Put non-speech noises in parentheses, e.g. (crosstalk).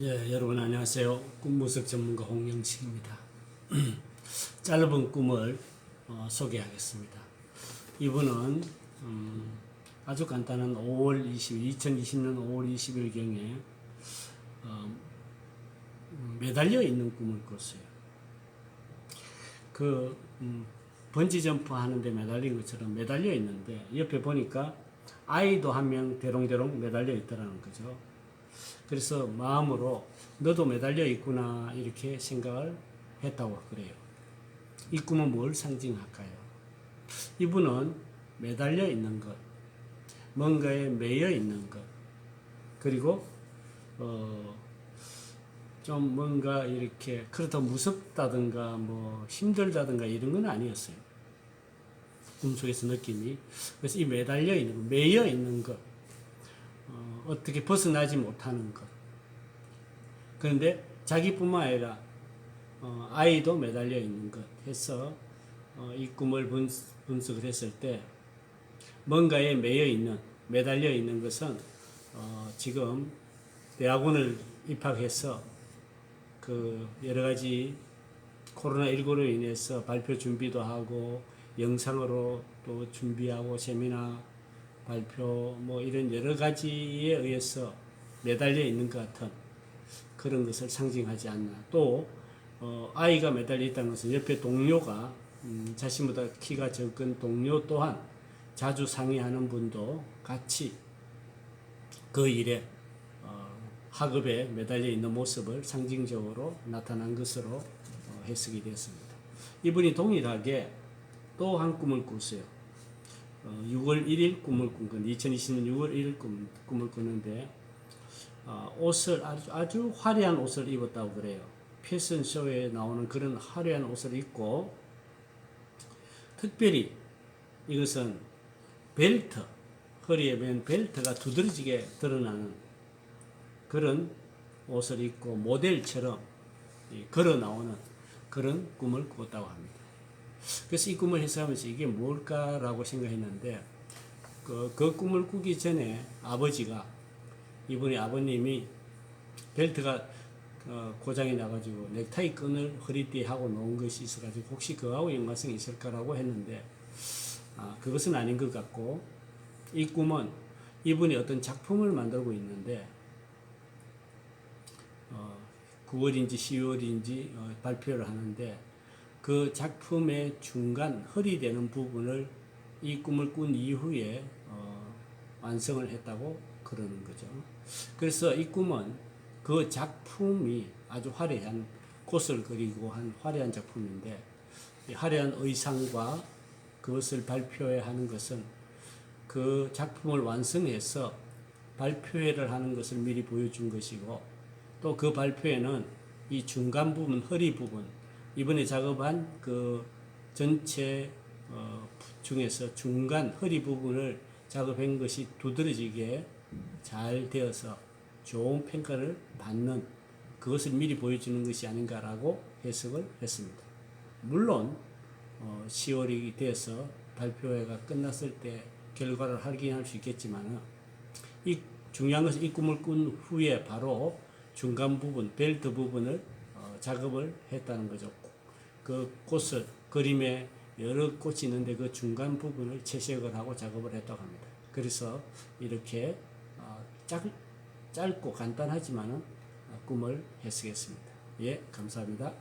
예, 여러분 안녕하세요. 꿈무석 전문가 홍영식입니다. (clears throat) 짧은 꿈을 어, 소개하겠습니다. 이분은 음, 아주 간단한 5월 20일, 2020년 5월 20일 경에 어, 음, 매달려 있는 꿈을 꿨어요. 그 음, 번지 점프 하는데 매달린 것처럼 매달려 있는데 옆에 보니까 아이도 한 명 대롱대롱 매달려 있더라는 거죠. 그래서 마음으로 너도 매달려 있구나 이렇게 생각을 했다고 그래요. 이 꿈은 뭘 상징할까요? 이분은 매달려 있는 것, 뭔가에 매여 있는 것, 그리고 어, 좀 뭔가 이렇게 그렇다 무섭다든가 뭐 힘들다든가 이런 건 아니었어요. 꿈속에서 느낌이 그래서 이 매달려 있는 것, 매여 있는 것, 어, 어떻게 벗어나지 못하는 것. 그런데 자기뿐만 아니라 어, 아이도 매달려 있는 것 해서 어, 이 꿈을 분, 분석을 했을 때 뭔가에 매여 있는 매달려 있는 것은 어, 지금 대학원을 입학해서 그 여러 가지 코로나 19로 인해서 발표 준비도 하고 영상으로 또 준비하고 세미나 발표 뭐 이런 여러 가지에 의해서 매달려 있는 것 같은 그런 것을 상징하지 않나. 또 어, 아이가 매달려 있다는 것은 옆에 동료가 음, 자신보다 키가 적은 동료 또한 자주 상의하는 분도 같이 그 일에 어, 학업에 매달려 있는 모습을 상징적으로 나타난 것으로 어, 해석이 되었습니다. 이분이 동일하게 또 한 꿈을 꿨어요. 어, 6월 1일 꿈을 꾼 건데 2020년 6월 1일 꿈, 꿈을 꿨는데 어, 옷을 아주, 아주 화려한 옷을 입었다고 그래요. 패션쇼에 나오는 그런 화려한 옷을 입고 특별히 이것은 벨트 허리에 맨 벨트가 두드러지게 드러나는 그런 옷을 입고 모델처럼 이 걸어 나오는 그런 꿈을 꿨다고 합니다. 그래서 이 꿈을 해석하면서 이게 뭘까라고 생각했는데 그, 그 꿈을 꾸기 전에 아버지가 이분의 아버님이 벨트가 어, 고장이 나가지고 넥타이 끈을 허리띠에 하고 놓은 것이 있어가지고 혹시 그하고 연관성이 있을까라고 했는데 아, 그것은 아닌 것 같고 이 꿈은 이분이 어떤 작품을 만들고 있는데 어, 9월인지 10월인지 어, 발표를 하는데 그 작품의 중간 허리 되는 부분을 이 꿈을 꾼 이후에 어, 완성을 했다고 그러는 거죠. 그래서 이 꿈은 그 작품이 아주 화려한 꽃을 그리고 한 화려한 작품인데 이 화려한 의상과 그것을 발표회 하는 것은 그 작품을 완성해서 발표회를 하는 것을 미리 보여준 것이고 또 그 발표회는 이 중간 부분 허리 부분 이번에 작업한 그 전체 어, 중에서 중간 허리 부분을 작업한 것이 두드러지게 잘 되어서 좋은 평가를 받는 그것을 미리 보여주는 것이 아닌가라고 해석을 했습니다. 물론 어, 10월이 되어서 발표회가 끝났을 때 결과를 확인할 수 있겠지만 이 중요한 것은 이 꿈을 꾼 후에 바로 중간 부분 벨트 부분을 어, 작업을 했다는 거죠. 그 꽃을 그림에 여러 꽃이 있는데 그 중간 부분을 채색을 하고 작업을 했다고 합니다. 그래서 이렇게 어, 짧, 짧고 간단하지만은 어, 꿈을 해석했습니다. 예, 감사합니다.